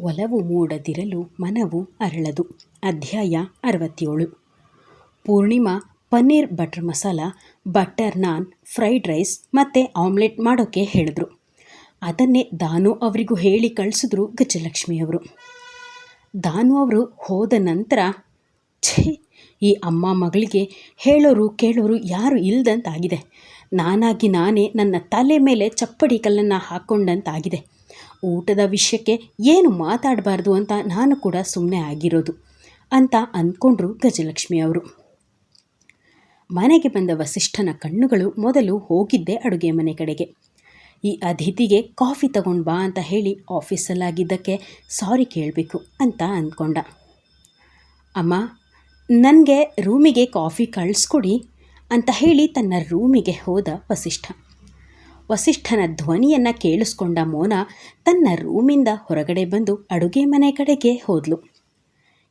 ಒಲವು ಮೂಡದಿರಲು ಮನವು ಅರಳದು. ಅಧ್ಯಾಯ ಅರವತ್ತೇಳು. Purnima, paneer butter masala, butter naan, fried rice ಮತ್ತು ಆಮ್ಲೆಟ್ ಮಾಡೋಕ್ಕೆ ಹೇಳಿದ್ರು. ಅದನ್ನೇ ದಾನು ಅವರಿಗೂ ಹೇಳಿ ಕಳಿಸಿದ್ರು ಗಜಲಕ್ಷ್ಮಿಯವರು. ದಾನು ಅವರು ಹೋದ ನಂತರ, ಛೇ, ಈ ಅಮ್ಮ ಮಗಳಿಗೆ ಹೇಳೋರು ಕೇಳೋರು ಯಾರು ಇಲ್ದಂತಾಗಿದೆ. ನಾನಾಗಿ ನಾನೇ ನನ್ನ ತಲೆ ಮೇಲೆ ಚಪ್ಪಡಿ ಕಲ್ಲನ್ನು ಹಾಕ್ಕೊಂಡಂತಾಗಿದೆ ಊಟದ ವಿಷಯಕ್ಕೆ ಏನು ಮಾತಾಡಬಾರ್ದು ಅಂತ ನಾನು ಕೂಡ ಸುಮ್ಮನೆ ಆಗಿರೋದು ಅಂತ ಅಂದ್ಕೊಂಡ್ರು ಗಜಲಕ್ಷ್ಮಿ ಅವರು. ಮನೆಗೆ ಬಂದ ವಸಿಷ್ಠನ ಕಣ್ಣುಗಳು ಮೊದಲು ಹೋಗಿದ್ದೆ ಅಡುಗೆ ಮನೆ ಕಡೆಗೆ. ಈ ಅತಿಥಿಗೆ ಕಾಫಿ ತಗೊಂಡು ಬಾ ಅಂತ ಹೇಳಿ ಆಫೀಸಲ್ಲಾಗಿದ್ದಕ್ಕೆ ಸಾರಿ ಕೇಳಬೇಕು ಅಂತ ಅಂದ್ಕೊಂಡ. ಅಮ್ಮ, ನನಗೆ ರೂಮಿಗೆ ಕಾಫಿ ಕಳಿಸ್ಕೊಡಿ ಅಂತ ಹೇಳಿ ತನ್ನ ರೂಮಿಗೆ ಹೋದ ವಸಿಷ್ಠ. ವಸಿಷ್ಠನ ಧ್ವನಿಯನ್ನು ಕೇಳಿಸ್ಕೊಂಡ ಮೋನ ತನ್ನ ರೂಮಿಂದ ಹೊರಗಡೆ ಬಂದು ಅಡುಗೆ ಮನೆ ಕಡೆಗೆ ಹೋದ್ಲು.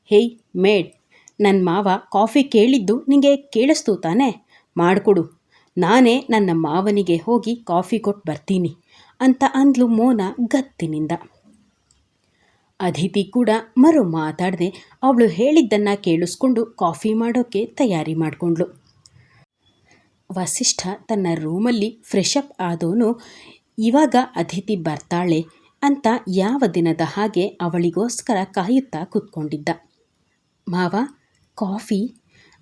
ಹೇಯ್, ಮೇಡ್ ನನ್ನ ಮಾವ ಕಾಫಿ ಕೇಳಿದ್ದು ನಿಂಗೆ ಕೇಳಿಸ್ತು ತಾನೇ? ಮಾಡಿಕೊಡು. ನಾನೇ ನನ್ನ ಮಾವನಿಗೆ ಹೋಗಿ ಕಾಫಿ ಕೊಟ್ಟು ಬರ್ತೀನಿ ಅಂತ ಅಂದ್ಲು ಮೋನ ಗತ್ತಿನಿಂದ. ಅದಿತಿ ಕೂಡ ಮರು ಮಾತಾಡದೆ ಅವಳು ಹೇಳಿದ್ದನ್ನು ಕೇಳಿಸ್ಕೊಂಡು ಕಾಫಿ ಮಾಡೋಕ್ಕೆ ತಯಾರಿ ಮಾಡಿಕೊಂಡ್ಳು. ವಸಿಷ್ಠ ತನ್ನ ರೂಮಲ್ಲಿ ಫ್ರೆಶ್ ಅಪ್ ಆದೋನು, ಇವಾಗ ಅತಿಥಿ ಬರ್ತಾಳೆ ಅಂತ ಯಾವ ದಿನದ ಹಾಗೆ ಅವಳಿಗೋಸ್ಕರ ಕಾಯುತ್ತಾ ಕೂತ್ಕೊಂಡಿದ್ದ. ಮಾವ, ಕಾಫಿ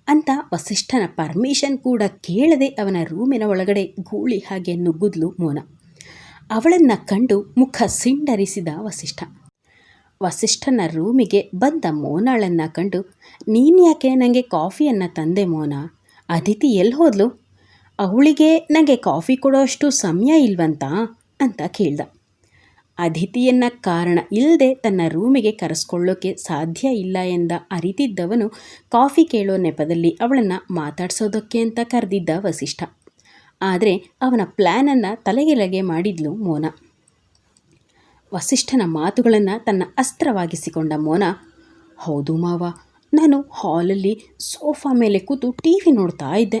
ಅಂತ ವಸಿಷ್ಠನ ಪರ್ಮಿಷನ್ ಕೂಡ ಕೇಳದೆ ಅವನ ರೂಮಿನ ಒಳಗಡೆ ಗೂಳಿ ಹಾಗೆ ನುಗ್ಗುದ್ಲು ಮೋನ. ಅವಳನ್ನು ಕಂಡು ಮುಖ ಸಿಂಡರಿಸಿದ ವಸಿಷ್ಠ. ವಸಿಷ್ಠನ ರೂಮಿಗೆ ಬಂದ ಮೋನಾಳನ್ನು ಕಂಡು ನೀನ್ಯಾಕೆ ನನಗೆ ಕಾಫಿಯನ್ನು ತಂದೆ ಮೋನ? ಅದಿತಿ ಎಲ್ಲಿ ಹೋದ್ಲು? ಅವಳಿಗೆ ನನಗೆ ಕಾಫಿ ಕೊಡೋಷ್ಟು ಸಮಯ ಇಲ್ವಂತ ಅಂತ ಕೇಳ್ದ. ಅತಿಥಿಯನ್ನ ಕಾರಣ ಇಲ್ಲದೆ ತನ್ನ ರೂಮಿಗೆ ಕರೆಸ್ಕೊಳ್ಳೋಕೆ ಸಾಧ್ಯ ಇಲ್ಲ ಎಂದ ಅರಿತಿದ್ದವನು ಕಾಫಿ ಕೇಳೋ ನೆಪದಲ್ಲಿ ಅವಳನ್ನು ಮಾತಾಡ್ಸೋದಕ್ಕೆ ಅಂತ ಕರೆದಿದ್ದ ವಸಿಷ್ಠ. ಆದರೆ ಅವನ ಪ್ಲ್ಯಾನನ್ನು ತಲೆಗೆಲಗೆ ಮಾಡಿದ್ಲು ಮೋನ. ವಸಿಷ್ಠನ ಮಾತುಗಳನ್ನು ತನ್ನ ಅಸ್ತ್ರವಾಗಿಸಿಕೊಂಡ ಮೋನ, ಹೌದು ಮಾವ ನಾನು ಹಾಲಲ್ಲಿ ಸೋಫಾ ಮೇಲೆ ಕೂತು ಟಿ ವಿ ನೋಡ್ತಾ ಇದ್ದೆ.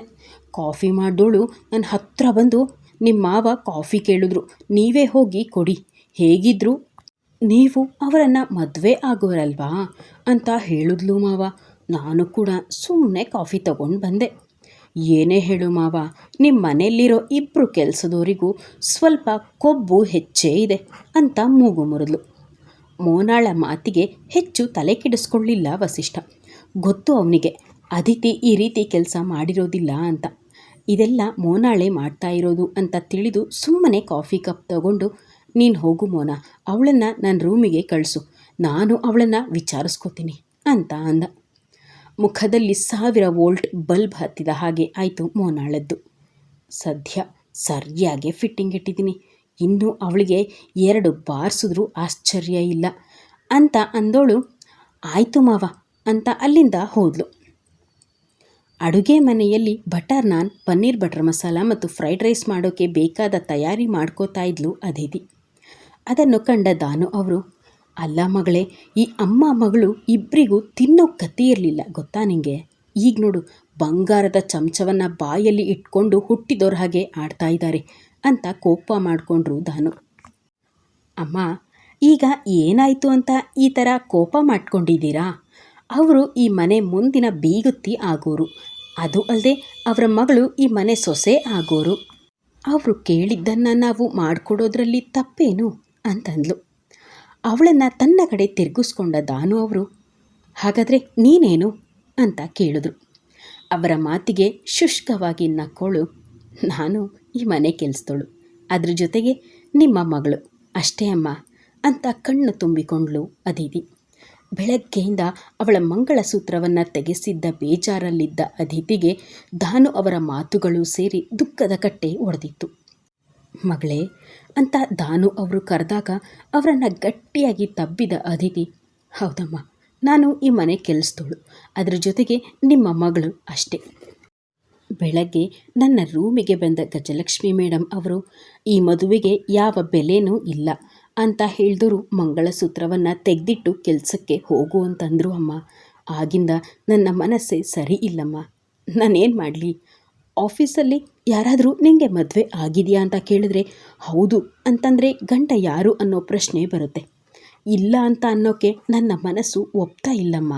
ಕಾಫಿ ಮಾಡಿದೋಳು ನನ್ನ ಹತ್ರ ಬಂದು ನಿಮ್ಮ ಮಾವ ಕಾಫಿ ಕೇಳಿದ್ರು, ನೀವೇ ಹೋಗಿ ಕೊಡಿ. ಹೇಗಿದ್ರು ನೀವು ಅವರನ್ನು ಮದುವೆ ಆಗೋರಲ್ವಾ ಅಂತ ಹೇಳಿದ್ಲು ಮಾವ. ನಾನು ಕೂಡ ಸುಮ್ಮನೆ ಕಾಫಿ ತಗೊಂಡು ಬಂದೆ. ಏನೇ ಹೇಳು ಮಾವ ನಿಮ್ಮ ಮನೆಯಲ್ಲಿರೋ ಇಬ್ಬರು ಕೆಲಸದವರಿಗೂ ಸ್ವಲ್ಪ ಕೊಬ್ಬು ಹೆಚ್ಚೇ ಇದೆ ಅಂತ ಮೂಗು ಮುರಿದ್ಲು. ಮೋನಾಳ ಮಾತಿಗೆ ಹೆಚ್ಚು ತಲೆ ಕೆಡಿಸ್ಕೊಳ್ಳಿಲ್ಲ ವಸಿಷ್ಠ. ಗೊತ್ತು ಅವನಿಗೆ. ಅದಿತಿ ಈ ರೀತಿ ಕೆಲಸ ಮಾಡಿರೋದಿಲ್ಲ ಅಂತ. ಇದೆಲ್ಲ ಮೋನಾಳೆ ಮಾಡ್ತಾ ಇರೋದು ಅಂತ ತಿಳಿದು ಸುಮ್ಮನೆ ಕಾಫಿ ಕಪ್ ತಗೊಂಡು, ನೀನು ಹೋಗು ಮೋನ, ಅವಳನ್ನು ನನ್ನ ರೂಮಿಗೆ ಕಳಿಸು. ನಾನು ಅವಳನ್ನು ವಿಚಾರಿಸ್ಕೋತೀನಿ ಅಂತ ಅಂದ. ಮುಖದಲ್ಲಿ ಸಾವಿರ ವೋಲ್ಟ್ ಬಲ್ಬ್ ಹತ್ತಿದ ಹಾಗೆ ಆಯಿತು ಮೋನಾಳದ್ದು. ಸದ್ಯ ಸರಿಯಾಗಿ ಫಿಟ್ಟಿಂಗ್ ಇಟ್ಟಿದ್ದೀನಿ. ಇನ್ನೂ ಅವಳಿಗೆ ಎರಡು ಬಾರಿಸಿದ್ರೂ ಆಶ್ಚರ್ಯ ಇಲ್ಲ ಅಂತ ಅಂದೋಳು. ಆಯಿತು ಮಾವ ಅಂತ ಅಲ್ಲಿಂದ ಹೋದ್ಲು. ಅಡುಗೆ ಮನೆಯಲ್ಲಿ ಬಟರ್ ನಾನ್, ಪನ್ನೀರ್ ಬಟರ್ ಮಸಾಲ ಮತ್ತು ಫ್ರೈಡ್ ರೈಸ್ ಮಾಡೋಕ್ಕೆ ಬೇಕಾದ ತಯಾರಿ ಮಾಡ್ಕೋತಾ ಇದ್ಲು ಅದಿತಿ. ಅದನ್ನು ಕಂಡ ದಾನು ಅವರು, ಅಲ್ಲ ಮಗಳೇ, ಈ ಅಮ್ಮ ಮಗಳು ಇಬ್ಬರಿಗೂ ತಿನ್ನೋ ಗತಿ ಇರಲಿಲ್ಲ, ಗೊತ್ತಾ ನಿಂಗೆ? ಈಗ ನೋಡು, ಬಂಗಾರದ ಚಮಚವನ್ನು ಬಾಯಲ್ಲಿ ಇಟ್ಕೊಂಡು ಹುಟ್ಟಿದೋರ ಹಾಗೆ ಆಡ್ತಾ ಇದ್ದಾರೆ ಅಂತ ಕೋಪ ಮಾಡಿಕೊಂಡ್ರು ದಾನು. ಅಮ್ಮ, ಈಗ ಏನಾಯಿತು ಅಂತ ಈ ಥರ ಕೋಪ ಮಾಡ್ಕೊಂಡಿದ್ದೀರಾ? ಅವರು ಈ ಮನೆ ಮುಂದಿನ ಬೀಗುತ್ತಿ ಆಗೋರು. ಅದು ಅಲ್ಲದೆ ಅವರ ಮಗಳು ಈ ಮನೆ ಸೊಸೆ ಆಗೋರು. ಅವರು ಕೇಳಿದ್ದನ್ನು ನಾವು ಮಾಡಿಕೊಡೋದ್ರಲ್ಲಿ ತಪ್ಪೇನು? ಅಂತಂದ್ಲು. ಅವಳನ್ನು ತನ್ನ ಕಡೆ ತಿರುಗಿಸ್ಕೊಂಡ ದಾನು ಅವರು, ಹಾಗಾದರೆ ನೀನೇನು? ಅಂತ ಕೇಳಿದ್ರು. ಅವರ ಮಾತಿಗೆ ಶುಷ್ಕವಾಗಿ ನಕ್ಕೋಳು, ನಾನು ಈ ಮನೆ ಕೆಲಸದೋಳು. ಅದ್ರ ಜೊತೆಗೆ ನಿಮ್ಮ ಮಗಳು. ಅಷ್ಟೇ ಅಮ್ಮ ಅಂತ ಕಣ್ಣು ತುಂಬಿಕೊಂಡ್ಳು ಅದಿತಿ. ಬೆಳಗ್ಗೆಯಿಂದ ಅವಳ ಮಂಗಳಸೂತ್ರವನ್ನು ತೆಗೆಸಿದ್ದ ಬೇಜಾರಲ್ಲಿದ್ದ ಅದಿತಿಗೆ ದಾನು ಅವರ ಮಾತುಗಳು ಸೇರಿ ದುಃಖದ ಕಟ್ಟೆ ಒಡೆದಿತ್ತು. ಮಗಳೇ, ಅಂತ ದಾನು ಅವರು ಕರೆದಾಗ ಅವರನ್ನು ಗಟ್ಟಿಯಾಗಿ ತಬ್ಬಿದ ಅದಿತಿ ಹೌದಮ್ಮ, ನಾನು ಈ ಮನೆ ಕೆಲಸದೋಳು, ಅದರ ಜೊತೆಗೆ ನಿಮ್ಮ ಮಗಳು ಅಷ್ಟೇ. ಬೆಳಗ್ಗೆ ನನ್ನ ರೂಮಿಗೆ ಬಂದ ಗಜಲಕ್ಷ್ಮಿ ಮೇಡಮ್ ಅವರು, ಈ ಮದುವೆಗೆ ಯಾವ ಬೆಲೆನೂ ಇಲ್ಲ. ಅಂತ ಹೇಳಿದರು ಮಂಗಳಸೂತ್ರವನ್ನು ತೆಗೆದಿಟ್ಟು ಕೆಲಸಕ್ಕೆ ಹೋಗು ಅಂತಂದರು ಅಮ್ಮ. ಆಗಿಂದ ನನ್ನ ಮನಸ್ಸೇ ಸರಿ ಇಲ್ಲಮ್ಮ. ನಾನೇನು ಮಾಡಲಿ? ಆಫೀಸಲ್ಲಿ ಯಾರಾದರೂ ನಿಮಗೆ ಮದುವೆ ಆಗಿದೆಯಾ ಅಂತ ಕೇಳಿದ್ರೆ ಹೌದು ಅಂತಂದರೆ ಗಂಡ ಯಾರು ಅನ್ನೋ ಪ್ರಶ್ನೆ ಬರುತ್ತೆ. ಇಲ್ಲ ಅಂತ ಅನ್ನೋಕ್ಕೆ ನನ್ನ ಮನಸ್ಸು ಒಪ್ತಾ ಇಲ್ಲಮ್ಮ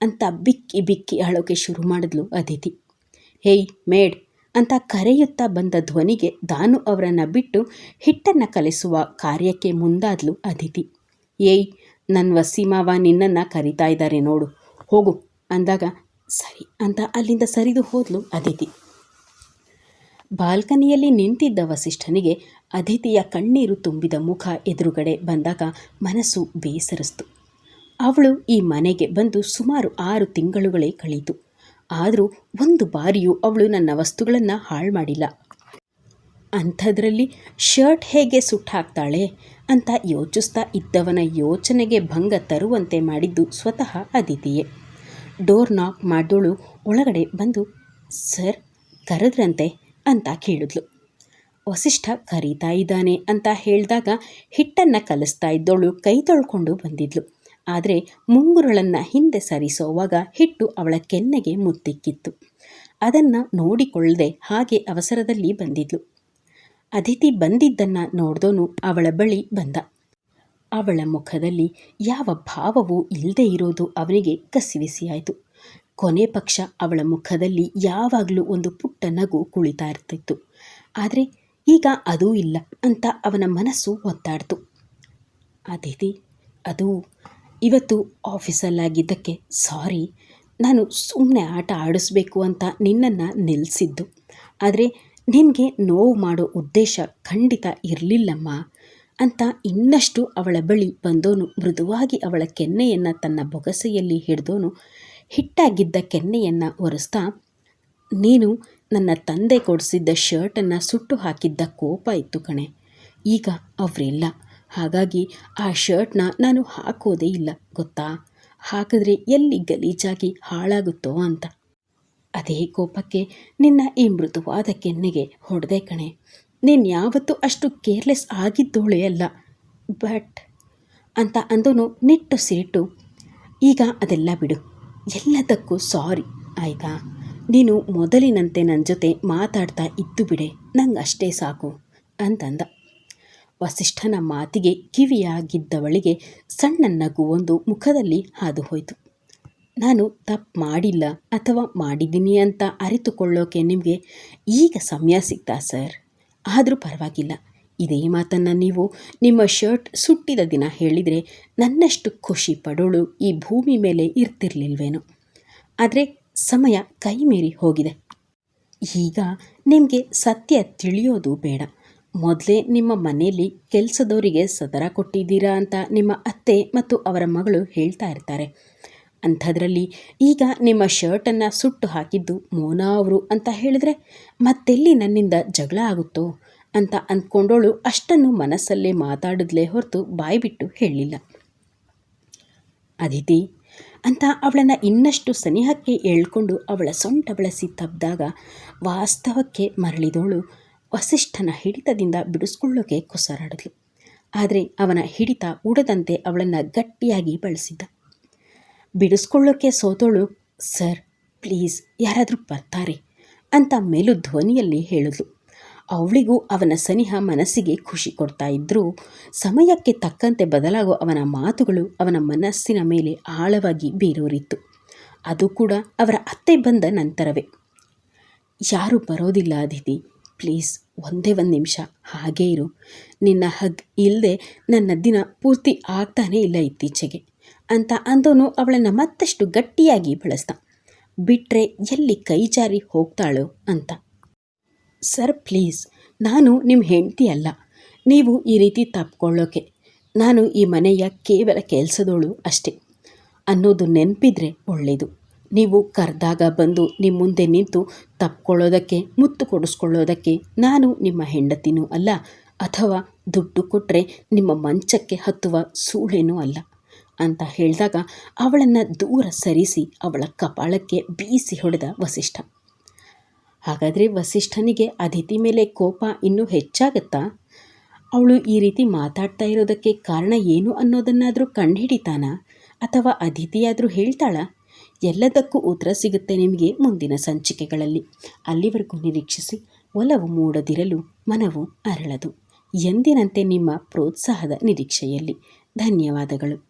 ಅಂತ ಬಿಕ್ಕಿ ಬಿಕ್ಕಿ ಅಳೋಕೆ ಶುರು ಮಾಡಿದ್ಲು ಅದಿತಿ. ಹೇಯ್ ಮೇಡ್ ಅಂತ ಕರೆಯುತ್ತಾ ಬಂದ ಧ್ವನಿಗೆ ದಾನು ಅವರನ್ನು ಬಿಟ್ಟು ಹಿಟ್ಟನ್ನು ಕಲಿಸುವ ಕಾರ್ಯಕ್ಕೆ ಮುಂದಾದ್ಲು ಅದಿತಿ. ಏಯ್ ನನ್ನ ವಸೀಮಾವ ನಿನ್ನನ್ನು ಕರಿತಾ ಇದ್ದಾರೆ ನೋಡು, ಹೋಗು ಅಂದಾಗ ಸರಿ ಅಂತ ಅಲ್ಲಿಂದ ಸರಿದು ಹೋದ್ಲು ಅದಿತಿ. ಬಾಲ್ಕನಿಯಲ್ಲಿ ನಿಂತಿದ್ದ ವಸಿಷ್ಠನಿಗೆ ಅದಿತಿಯ ಕಣ್ಣೀರು ತುಂಬಿದ ಮುಖ ಎದುರುಗಡೆ ಬಂದಾಗ ಮನಸ್ಸು ಬೇಸರಿಸ್ತು. ಅವಳು ಈ ಮನೆಗೆ ಬಂದು ಸುಮಾರು ಆರು ತಿಂಗಳುಗಳೇ ಕಳೀತು. ಆದರೂ ಒಂದು ಬಾರಿಯೂ ಅವಳು ನನ್ನ ವಸ್ತುಗಳನ್ನು ಹಾಳು ಮಾಡಿಲ್ಲ ಅಂಥದ್ರಲ್ಲಿ ಶರ್ಟ್ ಹೇಗೆ ಸುಟ್ಟು ಹಾಕ್ತಾಳೆ ಅಂತ ಯೋಚಿಸ್ತಾ ಇದ್ದವನ ಯೋಚನೆಗೆ ಭಂಗ ತರುವಂತೆ ಮಾಡಿದ್ದು ಸ್ವತಃ ಅದಿತಿಯೇ ಡೋರ್ ನಾಕ್ ಮಾಡಿದವಳು ಒಳಗಡೆ ಬಂದು, ಸರ್, ಕರೆದ್ರಂತೆ ಅಂತ ಕೇಳಿದ್ಲು. ವಸಿಷ್ಠ ಕರೀತಾ ಇದ್ದಾನೆ ಅಂತ ಹೇಳಿದಾಗ ಹಿಟ್ಟನ್ನು ಕಲಿಸ್ತಾ ಇದ್ದವಳು ಕೈ ತೊಳ್ಕೊಂಡು ಬಂದಿದ್ಲು. ಆದರೆ ಮುಂಗುರುಳನ್ನು ಹಿಂದೆ ಸರಿಸೋವಾಗ ಹಿಟ್ಟು ಅವಳ ಕೆನ್ನೆಗೆ ಮುತ್ತಿಕ್ಕಿತ್ತು. ಅದನ್ನು ನೋಡಿಕೊಳ್ಳದೆ ಹಾಗೆ ಅವಸರದಲ್ಲಿ ಬಂದಿದ್ಲು. ಅದಿತಿ ಬಂದಿದ್ದನ್ನು ನೋಡ್ದೋನು ಅವಳ ಬಳಿ ಬಂದ. ಅವಳ ಮುಖದಲ್ಲಿ ಯಾವ ಭಾವವೂ ಇಲ್ಲದೆ ಇರೋದು ಅವನಿಗೆ ಕಸಿವಿಸಿಯಾಯಿತು ಕೊನೆ ಪಕ್ಷ ಅವಳ ಮುಖದಲ್ಲಿ ಯಾವಾಗಲೂ ಒಂದು ಪುಟ್ಟ ನಗು ಕುಳಿತಾ ಇರ್ತಿತ್ತು. ಆದರೆ ಈಗ ಅದೂ ಇಲ್ಲ ಅಂತ ಅವನ ಮನಸ್ಸು ಒತ್ತಾಡ್ತು. ಅದಿತಿ ಅದು ಇವತ್ತು ಆಫೀಸಲ್ಲಾಗಿದ್ದಕ್ಕೆ ಸಾರಿ ನಾನು ಸುಮ್ಮನೆ ಆಟ ಆಡಿಸ್ಬೇಕು ಅಂತ ನಿನ್ನನ್ನು ನಿಲ್ಲಿಸಿದ್ದು ಆದರೆ ನಿನಗೆ ನೋವು ಮಾಡೋ ಉದ್ದೇಶ ಖಂಡಿತ ಇರಲಿಲ್ಲಮ್ಮ ಅಂತ ಇನ್ನಷ್ಟು ಅವಳ ಬಳಿ ಬಂದೋನು, ಮೃದುವಾಗಿ ಅವಳ ಕೆನ್ನೆಯನ್ನು ತನ್ನ ಬೊಗಸೆಯಲ್ಲಿ ಹಿಡಿದೋನು, ಹಿಟ್ಟಾಗಿದ್ದ ಕೆನ್ನೆಯನ್ನು ಒರೆಸ್ತಾ, ನೀನು ನನ್ನ ತಂದೆ ಕೊಡಿಸಿದ್ದ ಶರ್ಟನ್ನು ಸುಟ್ಟು ಹಾಕಿದ್ದ ಕೋಪ ಇತ್ತು ಕಣೆ, ಈಗ ಅವರಿಲ್ಲ. ಹಾಗಾಗಿ ಆ ಶರ್ಟ್ನ ನಾನು ಹಾಕೋದೇ ಇಲ್ಲ, ಗೊತ್ತಾ? ಹಾಕಿದ್ರೆ ಎಲ್ಲಿ ಗಲೀಜಾಗಿ ಹಾಳಾಗುತ್ತೋ ಅಂತ. ಅದೇ ಕೋಪಕ್ಕೆ ನಿನ್ನ ಈ ಮೃದುವಾದ ಕೆನ್ನೆಗೆ ಹೊಡೆದೆ ಕಣೆ. ನೀನು ಯಾವತ್ತೂ ಅಷ್ಟು ಕೇರ್ಲೆಸ್ ಆಗಿದ್ದೋಳೆ ಅಲ್ಲ. ಬಟ್ ಅಂತ ಅಂದನು ನಿಟ್ಟುಸಿರಿಟ್ಟು ಈಗ ಅದೆಲ್ಲ ಬಿಡು. ಎಲ್ಲದಕ್ಕೂ ಸಾರಿ, ಆಯಿತಾ? ನೀನು ಮೊದಲಿನಂತೆ ನನ್ನ ಜೊತೆ ಮಾತಾಡ್ತಾ ಇದ್ದು ಬಿಡೆ. ನಂಗೆ ಅಷ್ಟೇ ಸಾಕು. ಅಂತಂದ. ವಸಿಷ್ಠನ ಮಾತಿಗೆ ಕಿವಿಯಾಗಿದ್ದವಳಿಗೆ ಸಣ್ಣ ನಗುವೊಂದು ಮುಖದಲ್ಲಿ ಹಾದು ಹೋಯಿತು ನಾನು ತಪ್ಪು ಮಾಡಿಲ್ಲ ಅಥವಾ ಮಾಡಿದ್ದೀನಿ ಅಂತ ಅರಿತುಕೊಳ್ಳೋಕೆ ನಿಮಗೆ ಈಗ ಸಮಯ ಸಿಗ್ತಾ ಸರ್. ಆದರೂ ಪರವಾಗಿಲ್ಲ. ಇದೇ ಮಾತನ್ನು ನೀವು ನಿಮ್ಮ ಶರ್ಟ್ ಸುಟ್ಟಿದ ದಿನ ಹೇಳಿದರೆ ನನ್ನಷ್ಟು ಖುಷಿ ಪಡೋಳು ಈ ಭೂಮಿ ಮೇಲೆ ಇರ್ತಿರ್ಲಿಲ್ವೇನೋ. ಆದರೆ ಸಮಯ ಕೈ ಮೀರಿ ಹೋಗಿದೆ. ಈಗ ನಿಮಗೆ ಸತ್ಯ ತಿಳಿಯೋದು ಬೇಡ. ಮೊದಲೇ ನಿಮ್ಮ ಮನೆಯಲ್ಲಿ ಕೆಲಸದವರಿಗೆ ಸದರ ಕೊಟ್ಟಿದ್ದೀರಾ ಅಂತ ನಿಮ್ಮ ಅತ್ತೆ ಮತ್ತು ಅವರ ಮಗಳು ಹೇಳ್ತಾ ಇರ್ತಾರೆ. ಅಂಥದ್ರಲ್ಲಿ ಈಗ ನಿಮ್ಮ ಶರ್ಟನ್ನು ಸುಟ್ಟು ಹಾಕಿದ್ದು ಮೋನಾ ಅವರು ಅಂತ ಹೇಳಿದ್ರೆ ಮತ್ತೆಲ್ಲಿ ನನ್ನಿಂದ ಜಗಳ ಆಗುತ್ತೋ ಅಂತ ಅಂದ್ಕೊಂಡೋಳು ಅಷ್ಟನ್ನು ಮನಸ್ಸಲ್ಲೇ ಮಾತಾಡಿದ್ಲೇ ಹೊರತು ಬಾಯ್ಬಿಟ್ಟು ಹೇಳಲಿಲ್ಲ ಅದಿತಿ, ಅಂತ ಅವಳನ್ನು ಇನ್ನಷ್ಟು ಸನಿಹಕ್ಕೆ ಎಳ್ಕೊಂಡು ಅವಳ ಸೊಂಟ ಬಳಸಿ ತಬ್ದಾಗ ವಾಸ್ತವಕ್ಕೆ ಮರಳಿದವಳು ವಸಿಷ್ಠನ ಹಿಡಿತದಿಂದ ಬಿಡಿಸ್ಕೊಳ್ಳೋಕೆ ಕೊಸರಾಡಿದ್ಲು. ಆದರೆ ಅವನ ಹಿಡಿತ ಉಡದಂತೆ ಅವಳನ್ನು ಗಟ್ಟಿಯಾಗಿ ಬಳಸಿದ್ದ. ಬಿಡಿಸ್ಕೊಳ್ಳೋಕೆ ಸೋತೋಳು, ಸರ್, ಪ್ಲೀಸ್, ಯಾರಾದರೂ ಬರ್ತಾರೆ ಅಂತ ಮೇಲು ಧ್ವನಿಯಲ್ಲಿ ಹೇಳಿದ್ಲು. ಅವಳಿಗೂ ಅವನ ಸನಿಹ ಮನಸ್ಸಿಗೆ ಖುಷಿ ಕೊಡ್ತಾ ಇದ್ದರೂ ಸಮಯಕ್ಕೆ ತಕ್ಕಂತೆ ಬದಲಾಗೋ ಅವನ ಮಾತುಗಳು ಅವನ ಮನಸ್ಸಿನ ಮೇಲೆ ಆಳವಾಗಿ ಬೇರೂರಿತ್ತು. ಅದು ಕೂಡ ಅವರ ಅತ್ತೆ ಬಂದ ನಂತರವೇ. ಯಾರೂ ಬರೋದಿಲ್ಲ, ಅದಿತಿ. ಪ್ಲೀಸ್ ಒಂದೇ ಒಂದು ನಿಮಿಷ, ಹಾಗೇ ಇರು. ನಿನ್ನ ಹಗ್ ಇಲ್ಲದೆ ನನ್ನ ದಿನ ಪೂರ್ತಿ ಆಗ್ತಾನೇ ಇಲ್ಲ ಇತ್ತೀಚೆಗೆ ಅಂತ ಅಂದೋನು ಅವಳನ್ನು ಮತ್ತಷ್ಟು ಗಟ್ಟಿಯಾಗಿ ಬಳಸ್ದ. ಬಿಟ್ಟರೆ ಎಲ್ಲಿ ಕೈ ಜಾರಿ ಹೋಗ್ತಾಳೋ ಅಂತ. ಸರ್ ಪ್ಲೀಸ್, ನಾನು ನಿಮ್ಮ ಹೆಂಡತಿ ಅಲ್ಲ. ನೀವು ಈ ರೀತಿ ತಪ್ಕೊಳ್ಳೋಕೆ. ನಾನು ಈ ಮನೆಯ ಕೇವಲ ಕೆಲಸದೋಳು ಅಷ್ಟೇ. ಅನ್ನೋದು ನೆನಪಿದ್ರೆ ಒಳ್ಳೆಯದು ನೀವು ಕರೆದಾಗ ಬಂದು ನಿಮ್ಮ ಮುಂದೆ ನಿಂತು ತಪ್ಕೊಳ್ಳೋದಕ್ಕೆ, ಮುತ್ತು ಕೊಡಿಸ್ಕೊಳ್ಳೋದಕ್ಕೆ ನಾನು ನಿಮ್ಮ ಹೆಂಡತಿನೂ ಅಲ್ಲ, ಅಥವಾ ದುಡ್ಡು ಕೊಟ್ಟರೆ ನಿಮ್ಮ ಮಂಚಕ್ಕೆ ಹತ್ತುವ ಸೂಳೇನೂ ಅಲ್ಲ ಅಂತ ಹೇಳಿದಾಗ ಅವಳನ್ನು ದೂರ ಸರಿಸಿ ಅವಳ ಕಪಾಳಕ್ಕೆ ಬೀಸಿ ಹೊಡೆದ ವಸಿಷ್ಠ. ಹಾಗಾದರೆ ವಸಿಷ್ಠನಿಗೆ ಅದಿತಿ ಮೇಲೆ ಕೋಪ ಇನ್ನೂ ಹೆಚ್ಚಾಗತ್ತಾ? ಅವಳು ಈ ರೀತಿ ಮಾತಾಡ್ತಾ ಇರೋದಕ್ಕೆ ಕಾರಣ ಏನು ಅನ್ನೋದನ್ನಾದರೂ ಕಂಡುಹಿಡಿತಾನ? ಅಥವಾ ಅದಿತಿಯಾದರೂ ಹೇಳ್ತಾಳ? ಎಲ್ಲದಕ್ಕೂ ಉತ್ತರ ಸಿಗುತ್ತೆ ನಿಮಗೆ ಮುಂದಿನ ಸಂಚಿಕೆಗಳಲ್ಲಿ. ಅಲ್ಲಿವರೆಗೂ ನಿರೀಕ್ಷಿಸಿ, ಒಲವು ಮೂಡದಿರಲು ಮನವು ಅರಳದು. ಎಂದಿನಂತೆ ನಿಮ್ಮ ಪ್ರೋತ್ಸಾಹದ ನಿರೀಕ್ಷೆಯಲ್ಲಿ. ಧನ್ಯವಾದಗಳು.